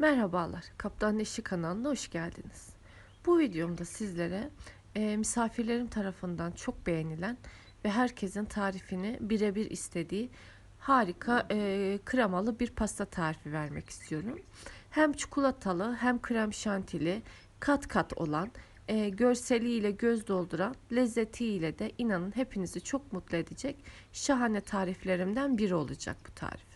Merhabalar, Kaptan Eşi kanalına hoş geldiniz. Bu videomda sizlere e, misafirlerim tarafından çok beğenilen ve herkesin tarifini birebir istediği harika e, kremalı bir pasta tarifi vermek istiyorum. Hem çikolatalı hem krem şantili kat kat olan e, görseliyle göz dolduran lezzetiyle de inanın hepinizi çok mutlu edecek şahane tariflerimden biri olacak bu tarif.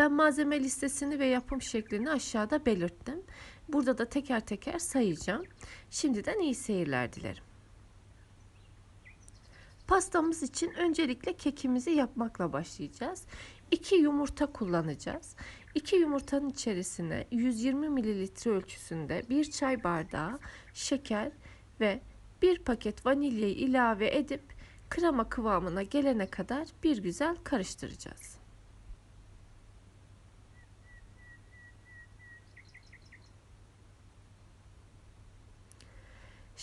Ben malzeme listesini ve yapım şeklini aşağıda belirttim. Burada da teker teker sayacağım. Şimdiden iyi seyirler dilerim. Pastamız için öncelikle kekimizi yapmakla başlayacağız. 2 yumurta kullanacağız. 2 yumurtanın içerisine 120 mililitre ölçüsünde 1 çay bardağı şeker ve 1 paket vanilyayı ilave edip krema kıvamına gelene kadar bir güzel karıştıracağız.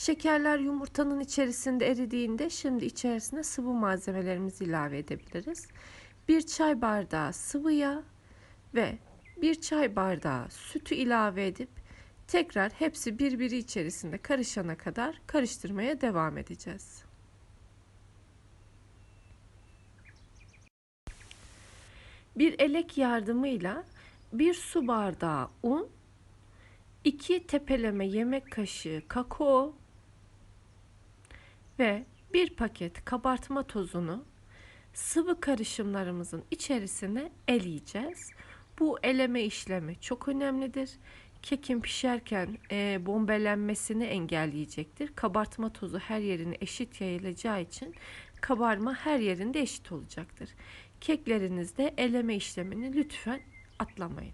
Şekerler yumurtanın içerisinde eridiğinde şimdi içerisine sıvı malzemelerimizi ilave edebiliriz. Bir çay bardağı sıvı yağ ve bir çay bardağı sütü ilave edip tekrar hepsi birbiri içerisinde karışana kadar karıştırmaya devam edeceğiz. Bir elek yardımıyla bir su bardağı un, 2 tepeleme yemek kaşığı kakao ve bir paket kabartma tozunu sıvı karışımlarımızın içerisine eleyeceğiz. Bu eleme işlemi çok önemlidir. Kekin pişerken e, bombelenmesini engelleyecektir. Kabartma tozu her yerine eşit yayılacağı için kabarma her yerinde eşit olacaktır. Keklerinizde eleme işlemini lütfen atlamayın.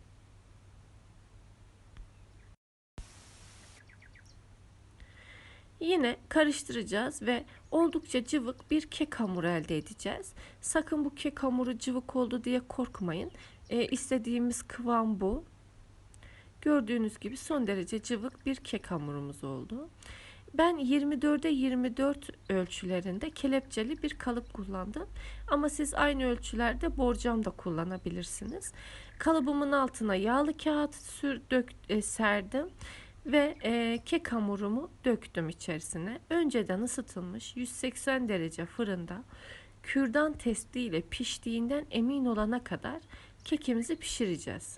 Yine karıştıracağız ve oldukça cıvık bir kek hamuru elde edeceğiz. Sakın bu kek hamuru cıvık oldu diye korkmayın. E, istediğimiz kıvam bu. Gördüğünüz gibi son derece cıvık bir kek hamurumuz oldu. Ben 24'e 24 ölçülerinde kelepçeli bir kalıp kullandım. Ama siz aynı ölçülerde borcam da kullanabilirsiniz. Kalıbımın altına yağlı kağıt sür, dök, e, serdim ve e, kek hamurumu döktüm içerisine. Önceden ısıtılmış 180 derece fırında kürdan testiyle piştiğinden emin olana kadar kekimizi pişireceğiz.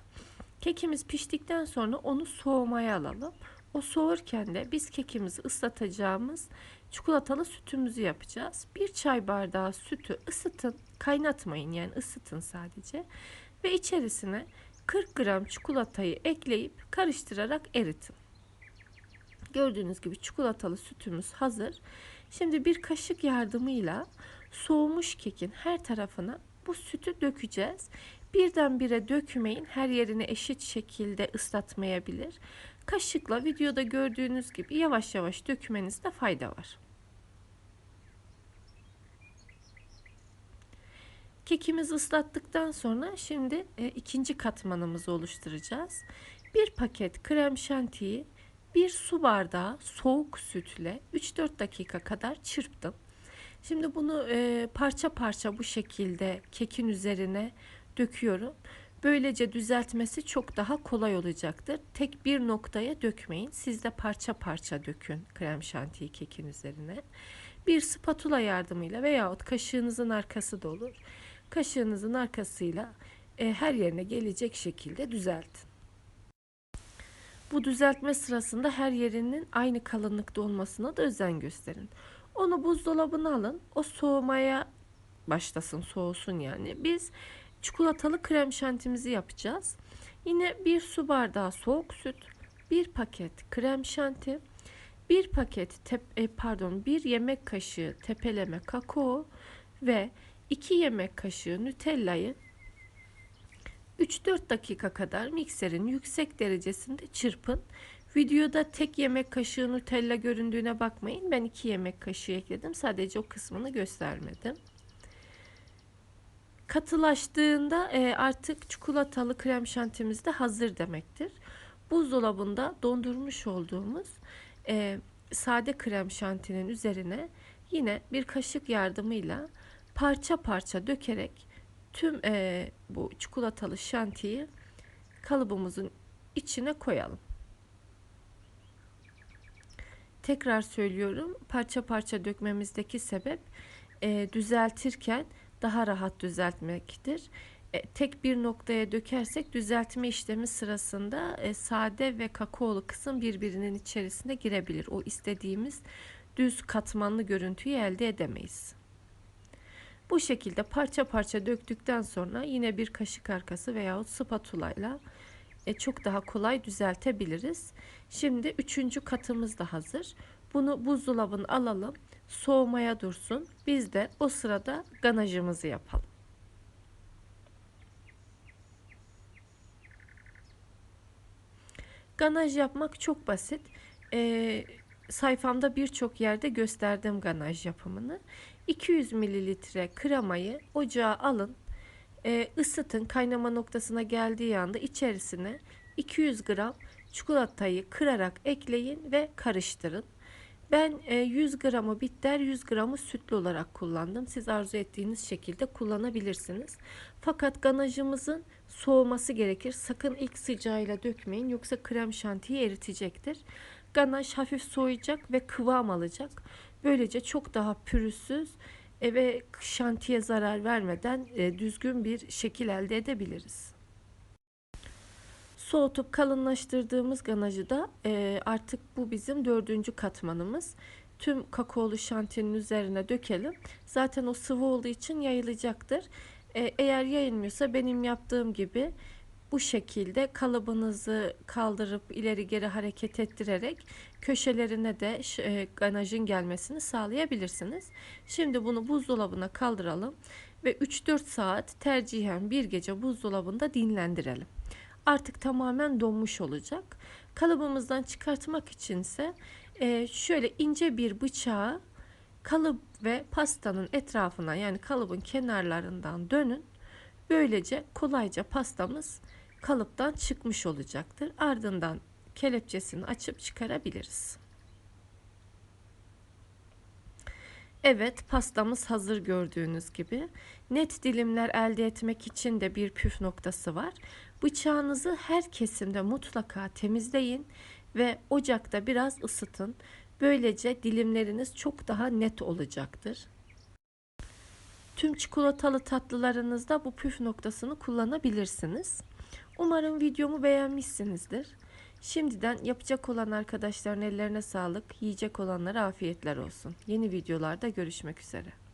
Kekimiz piştikten sonra onu soğumaya alalım. O soğurken de biz kekimizi ıslatacağımız çikolatalı sütümüzü yapacağız. Bir çay bardağı sütü ısıtın, kaynatmayın yani ısıtın sadece ve içerisine 40 gram çikolatayı ekleyip karıştırarak eritin. Gördüğünüz gibi çikolatalı sütümüz hazır. Şimdi bir kaşık yardımıyla soğumuş kekin her tarafına bu sütü dökeceğiz. Birdenbire dökmeyin. Her yerini eşit şekilde ıslatmayabilir. Kaşıkla videoda gördüğünüz gibi yavaş yavaş dökmenizde fayda var. Kekimizi ıslattıktan sonra şimdi e, ikinci katmanımızı oluşturacağız. Bir paket krem şantiyi bir su bardağı soğuk sütle 3-4 dakika kadar çırptım. Şimdi bunu e, parça parça bu şekilde kekin üzerine döküyorum. Böylece düzeltmesi çok daha kolay olacaktır. Tek bir noktaya dökmeyin. Siz de parça parça dökün krem şantiyi kekin üzerine. Bir spatula yardımıyla veyahut kaşığınızın arkası da olur. Kaşığınızın arkasıyla e, her yerine gelecek şekilde düzeltin. Bu düzeltme sırasında her yerinin aynı kalınlıkta olmasına da özen gösterin. Onu buzdolabına alın. O soğumaya başlasın, soğusun yani. Biz çikolatalı krem şantimizi yapacağız. Yine bir su bardağı soğuk süt, bir paket krem şanti, bir paket tep e, pardon, bir yemek kaşığı tepeleme kakao ve 2 yemek kaşığı Nutella'yı 3-4 dakika kadar mikserin yüksek derecesinde çırpın. Videoda tek yemek kaşığı Nutella göründüğüne bakmayın. Ben 2 yemek kaşığı ekledim. Sadece o kısmını göstermedim. Katılaştığında e, artık çikolatalı krem şantimiz de hazır demektir. Buzdolabında dondurmuş olduğumuz e, sade krem şantinin üzerine yine bir kaşık yardımıyla parça parça dökerek tüm e, bu çikolatalı şantiyi kalıbımızın içine koyalım. Tekrar söylüyorum parça parça dökmemizdeki sebep e, düzeltirken daha rahat düzeltmektir. E, tek bir noktaya dökersek düzeltme işlemi sırasında e, sade ve kakaolu kısım birbirinin içerisine girebilir. O istediğimiz düz katmanlı görüntüyü elde edemeyiz. Bu şekilde parça parça döktükten sonra yine bir kaşık arkası veyahut spatula ile e, çok daha kolay düzeltebiliriz. Şimdi üçüncü katımız da hazır. Bunu buzdolabına alalım. Soğumaya dursun. Biz de o sırada ganajımızı yapalım. Ganaj yapmak çok basit. Ee, sayfamda birçok yerde gösterdim ganaj yapımını. 200 mililitre kremayı ocağa alın. Ee, ısıtın. Kaynama noktasına geldiği anda içerisine 200 gram çikolatayı kırarak ekleyin ve karıştırın. Ben e, 100 gramı bitter 100 gramı sütlü olarak kullandım. Siz arzu ettiğiniz şekilde kullanabilirsiniz. Fakat ganajımızın soğuması gerekir. Sakın ilk sıcağıyla dökmeyin yoksa krem şantiyi eritecektir. Ganaj hafif soğuyacak ve kıvam alacak. Böylece çok daha pürüzsüz e, ve şantiye zarar vermeden e, düzgün bir şekil elde edebiliriz. Soğutup kalınlaştırdığımız ganajı da e, artık bu bizim dördüncü katmanımız. Tüm kakaolu şantinin üzerine dökelim. Zaten o sıvı olduğu için yayılacaktır. Eğer yayılmıyorsa benim yaptığım gibi bu şekilde kalıbınızı kaldırıp ileri geri hareket ettirerek köşelerine de e, ganajın gelmesini sağlayabilirsiniz. Şimdi bunu buzdolabına kaldıralım ve 3-4 saat tercihen bir gece buzdolabında dinlendirelim artık tamamen donmuş olacak. Kalıbımızdan çıkartmak içinse e, şöyle ince bir bıçağı kalıp ve pastanın etrafına yani kalıbın kenarlarından dönün. Böylece kolayca pastamız kalıptan çıkmış olacaktır. Ardından kelepçesini açıp çıkarabiliriz. Evet pastamız hazır gördüğünüz gibi. Net dilimler elde etmek için de bir püf noktası var. Bıçağınızı her kesimde mutlaka temizleyin ve ocakta biraz ısıtın. Böylece dilimleriniz çok daha net olacaktır. Tüm çikolatalı tatlılarınızda bu püf noktasını kullanabilirsiniz. Umarım videomu beğenmişsinizdir. Şimdiden yapacak olan arkadaşların ellerine sağlık, yiyecek olanlara afiyetler olsun. Yeni videolarda görüşmek üzere.